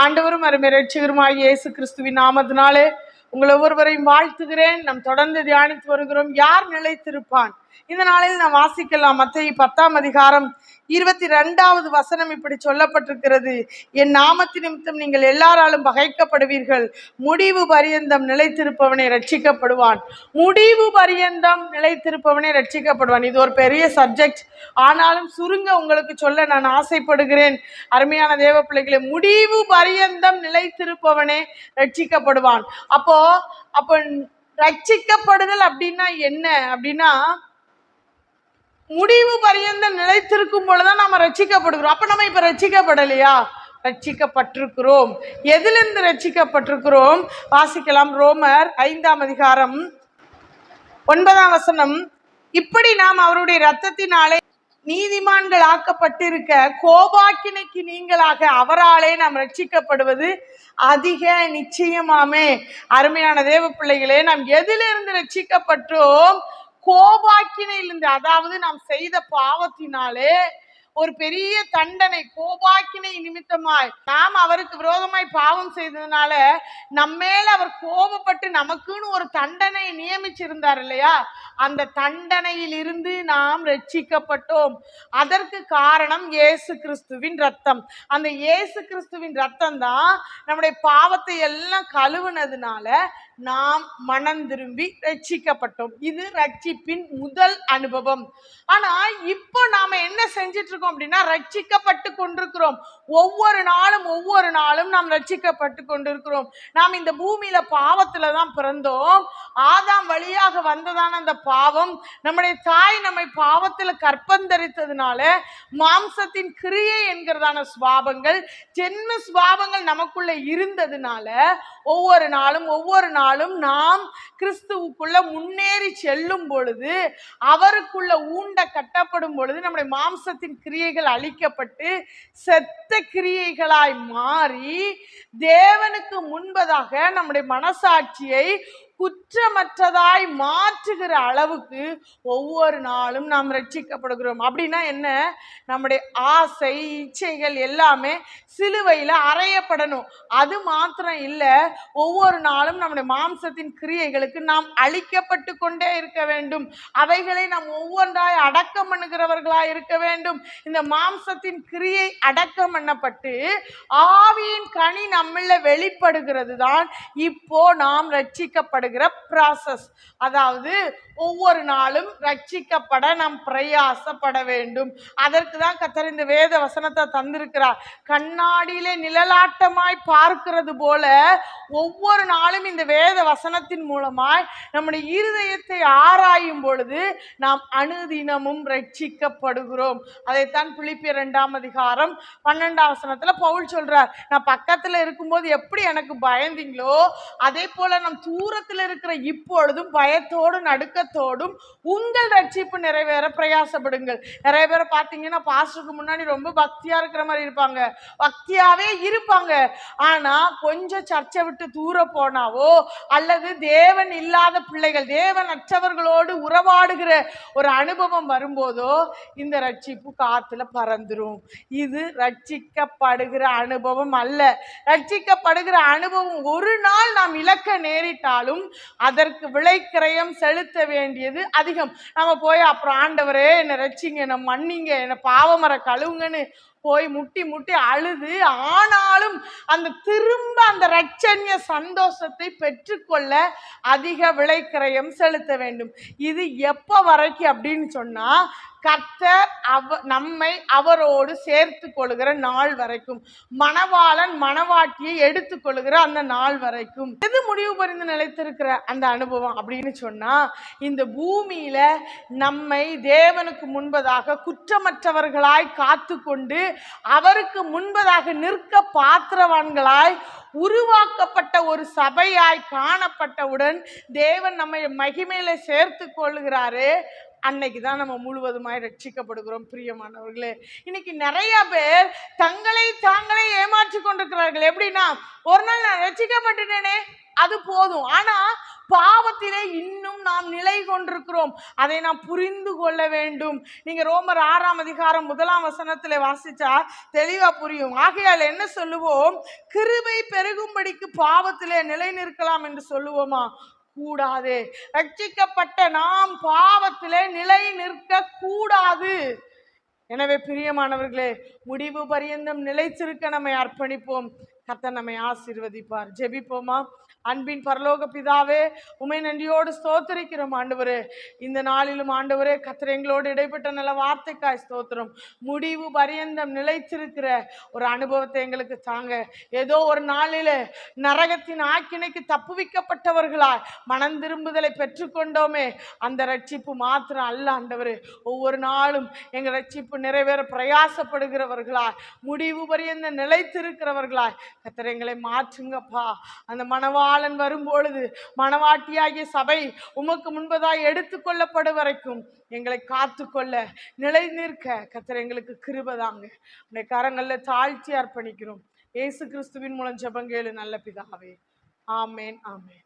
ஆண்டவரும் அருமை ரட்சகருமாய் இயேசு கிறிஸ்துவின் நாமத்தினாலே உங்கள் ஒவ்வொருவரையும் வாழ்த்துகிறேன். நாம் தொடர்ந்து தியானித்து வருகிறோம். யார் நிலைத்திருப்பான்? இந்த நாளில் நாம் வாசிக்கலாம். மத்திய பத்தாம் அதிகாரம் இருபத்தி ரெண்டாவது வசனம் இப்படி சொல்லப்பட்டிருக்கிறது. என் நாமத்து நிமித்தம் நீங்கள் எல்லாராலும் பகைக்கப்படுவீர்கள். முடிவு பரியந்தம் நிலைத்திருப்பவனே ரட்சிக்கப்படுவான் முடிவு பரியந்தம் நிலைத்திருப்பவனே ரட்சிக்கப்படுவான் இது ஒரு பெரிய சப்ஜெக்ட் ஆனாலும் சுருங்க உங்களுக்கு சொல்ல நான் ஆசைப்படுகிறேன். அருமையான தேவ பிள்ளைகளை முடிவு பரியந்தம் நிலைத்திருப்பவனே ரட்சிக்கப்படுவான் அப்போ அப்போ ரட்சிக்கப்படுதல் அப்படின்னா என்ன? அப்படின்னா முடிவு பரியந்த நிலைத்திருக்கும் பொழுதுதான் நம்ம ரட்சிக்கப்படுகிறோம். அப்ப நம்ம இப்ப ரட்சிக்கப்படலையா? ரட்சிக்கப்பட்டிருக்கிறோம். எதிலிருந்து ரட்சிக்கப்பட்டிருக்கிறோம்? வாசிக்கலாம். ரோமர் ஐந்தாம் அதிகாரம் ஒன்பதாம் வசனம். இப்படி நாம் அவருடைய ரத்தத்தினாலே நீதிமான்கள் ஆக்கப்பட்டிருக்க கோபாக்கினைக்கு நீங்களாக அவராலே நாம் ரட்சிக்கப்படுவது அதிக நிச்சயமாமே. அருமையான தேவ பிள்ளைகளே நாம் எதிலிருந்து ரட்சிக்கப்பட்டோம்? கோபாக்கினையிலிருந்து அதாவது நாம் செய்த பாவத்தினாலே ஒரு பெரிய தண்டனை கோபாக்கினை நிமித்தமாய் நாம் அவருக்கு விரோதமாய் பாவம் செய்ததுனால நம்மேல அவர் கோபப்பட்டு நமக்குன்னு ஒரு தண்டனை நியமிச்சிருந்தார் இல்லையா? அந்த தண்டனையில் இருந்து நாம் ரட்சிக்கப்பட்டோம். அதற்கு காரணம் இயேசு கிறிஸ்துவின் ரத்தம். அந்த இயேசு கிறிஸ்துவின் ரத்தம் தான் நம்முடைய பாவத்தை எல்லாம் கழுவுனதுனால நாம் மனம் திரும்பி ரட்சிக்கப்பட்டோம். இது ரட்சிப்பின் முதல் அனுபவம். ஆனா இப்போ நாம என்ன செஞ்சிட்டு இருக்கோம்? அப்படின்னா ரட்சிக்கப்பட்டு கொண்டிருக்கிறோம். ஒவ்வொரு நாளும் ஒவ்வொரு நாளும் நாம் ரட்சிக்கப்பட்டு கொண்டிருக்கிறோம். நாம் இந்த பூமியில பாவத்துல தான் பிறந்தோம். ஆதாம் வழியாக வந்ததான அந்த பாவம் நம்முடைய தாய் நம்மை பாவத்துல கற்பந்தரித்ததுனால மாம்சத்தின் கிரியை என்கிறதான சுவாபங்கள் ஜென்ம சுவாபங்கள் நமக்குள்ள இருந்ததுனால ஒவ்வொரு நாளும் ஒவ்வொரு நாளும் நாம் கிறிஸ்துவுக்குள்ள முன்னேறி செல்லும் பொழுது அவருக்குள்ள ஊண்ட கட்டப்படும் பொழுது நம்முடைய மாம்சத்தின் கிரியைகள் அழிக்கப்பட்டு செத்த கிரியைகளாய் மாறி தேவனுக்கு முன்பதாக நம்முடைய மனசாட்சியை குற்றமற்றதாய் மாற்றுகிற அளவுக்கு ஒவ்வொரு நாளும் நாம் ரட்சிக்கப்படுகிறோம். அப்படின்னா என்ன? நம்முடைய ஆசை இச்சைகள் எல்லாமே சிலுவையில் அறையப்படணும். அது மாத்திரம் இல்லை ஒவ்வொரு நாளும் நம்முடைய மாம்சத்தின் கிரியைகளுக்கு நாம் அழிக்கப்பட்டு கொண்டே இருக்க வேண்டும். அவைகளை நாம் ஒவ்வொன்றாய் அடக்கம் பண்ணுகிறவர்களாய் இருக்க வேண்டும். இந்த மாம்சத்தின் கிரியை அடக்கம் பண்ணப்பட்டு ஆவியின் கனி நம்மள வெளிப்படுகிறது தான் இப்போ நாம் செய்யப்படுகிற ப்ராசஸ் அதாவது ஒவ்வொரு நாளும் ரட்சிக்கப்பட நாம் பிரயாசப்பட வேண்டும். அதற்கு தான் கத்தர் இந்த வேத வசனத்தை தந்திருக்கிறார். கண்ணாடியிலே நிழலாட்டமாய் பார்க்கிறது போல ஒவ்வொரு நாளும் இந்த வேத வசனத்தின் மூலமாய் நம்முடைய இருதயத்தை ஆராயும் பொழுது நாம் அணுதினமும் ரட்சிக்கப்படுகிறோம். அதைத்தான் பிலிப்பியர் ரெண்டாம் அதிகாரம் பன்னெண்டாம் வசனத்தில் பவுல் சொல்றார். நான் பக்கத்தில் இருக்கும்போது எப்படி எனக்கு பயந்தீங்களோ அதே போல நம் தூரத்தில் இருக்கிற இப்பொழுதும் பயத்தோடும் நடுக்கத்தோடும் உங்கள் ரட்சிப்பு நிறைவேற பிரயாசப்படுங்கள். நிறைய பேரை பார்த்தீங்கன்னா பாஸ்டருக்கு முன்னாடி ரொம்ப பக்தியாக இருக்கிற மாதிரி இருப்பாங்க. பக்தியாகவே இருப்பாங்க. ஆனால் கொஞ்சம் சர்ச்சை விட்டு தூர போனாவோ அல்லது தேவன் இல்லாத பிள்ளைகள் தேவன் அற்றவர்களோடு உறவாடுகிற ஒரு அனுபவம் வரும்போதோ இந்த ரட்சிப்பு காற்றுல பறந்துடும் இது ரட்சிக்கப்படுகிற அனுபவம் அல்ல. ரட்சிக்கப்படுகிற அனுபவம் ஒரு நாள் நாம் இழக்க நேரிட்டாலும் அதற்கு விலைக்கிரயம் செலுத்த வேண்டியது அதிகம். நம்ம போய் அப்புறம் ஆண்டவரே என்னை ரட்சிங்க என்னை மன்னிங்க என்னை பாவமர கழுவுங்கன்னு போய் முட்டி முட்டி அழுது ஆனாலும் அந்த திரும்ப அந்த ரட்சண்ய சந்தோஷத்தை பெற்றுக்கொள்ள அதிக விலைக்கிரயம் செலுத்த வேண்டும். இது எப்போ வரைக்கும் அப்படின்னு சொன்னால் கர்த்தர் அவ நம்மை அவரோடு சேர்த்து கொள்கிற நாள் வரைக்கும். மணவாளன் மணவாட்டியை எடுத்துக்கொள்கிற அந்த நாள் வரைக்கும். எது முடிவு பரிந்து நிலைத்திருக்கிற அந்த அனுபவம் அப்படின்னு சொன்னா இந்த பூமியில நம்மை தேவனுக்கு முன்பதாக குற்றமற்றவர்களாய் காத்து கொண்டு அவருக்கு முன்பதாக நிற்க பாத்திரவான்களாய் உருவாக்கப்பட்ட ஒரு சபையாய் காணப்பட்டவுடன் தேவன் நம்மை மகிமையில சேர்த்து கொள்கிறாரு அன்னைக்கு தான் நம்ம முழுவதுமாய் ரட்சிக்கப்படுகிறோம் பிரியமானவர்களே. இன்னைக்கு நிறைய பேர் தங்களை தாங்களே ஏமாற்றி கொண்டிருக்கிறார்கள். எப்படின்னா ஒரு நாள் நான் ரட்சிக்கப்பட்டுட்டேனே அது போதும். ஆனா பாவத்திலே இன்னும் நாம் நிலை கொண்டிருக்கிறோம். அதை நாம் புரிந்து கொள்ள வேண்டும். நீங்க ரோமர் ஆறாம் அதிகாரம் முதலாம் வசனத்துல வாசிச்சா தெளிவா புரியும். ஆகையால் என்ன சொல்லுவோம்? கிருபை பெருகும்படிக்கு பாவத்திலே நிலை நிற்கலாம் என்று சொல்லுவோமா? கூடாது. ரட்சிக்கப்பட்ட நாம் பாவத்திலே நிலை நிற்க கூடாது. எனவே பிரியமானவர்களே முடிவு பரியந்தம் நிலைத்திருக்க நம்மை அர்ப்பணிப்போம். கத்த நம்மை ஆசீர்வதிப்பார். ஜெபிப்போமா? அன்பின் பரலோக பிதாவே உமை நன்றியோடு ஸ்தோத்தரிக்கிறோம் ஆண்டவரே. இந்த நாளிலும் ஆண்டவரே கர்த்தர் எங்களோடு இடைப்பட்ட நல்ல வார்த்தைக்காய் ஸ்தோத்திரம். முடிவு பரியந்தம் நிலைத்திருக்கிற ஒரு அனுபவத்தை எங்களுக்கு தாங்க. ஏதோ ஒரு நாளில நரகத்தின் ஆக்கினைக்கு தப்புவிக்கப்பட்டவர்களாய் மனம் திரும்புதலை பெற்றுக்கொண்டோமே அந்த ரட்சிப்பு மாத்திரம் அல்ல ஆண்டவர். ஒவ்வொரு நாளும் எங்கள் ரட்சிப்பு நிறைவேற பிரயாசப்படுகிறவர்களாய் முடிவு பரியந்த நிலைத்திருக்கிறவர்களாய் கத்தர் எங்களை மாற்றுங்கப்பா. அந்த காலன் வரும்பொழுது மனவாட்டியாகிய சபை உமக்கு முன்பதாய் எடுத்துக்கொள்ளப்படும் வரைக்கும் எங்களை காத்துக்கொள்ள நிலை நிற்க கத்திர எங்களுக்கு கிருபதாங்க உடைய கரங்களில் தாழ்த்தி அர்ப்பணிக்கிறோம். இயேசு கிறிஸ்துவின் மூலம் ஜெபங்கேளு நல்ல பிதாவே. ஆமேன் ஆமேன்.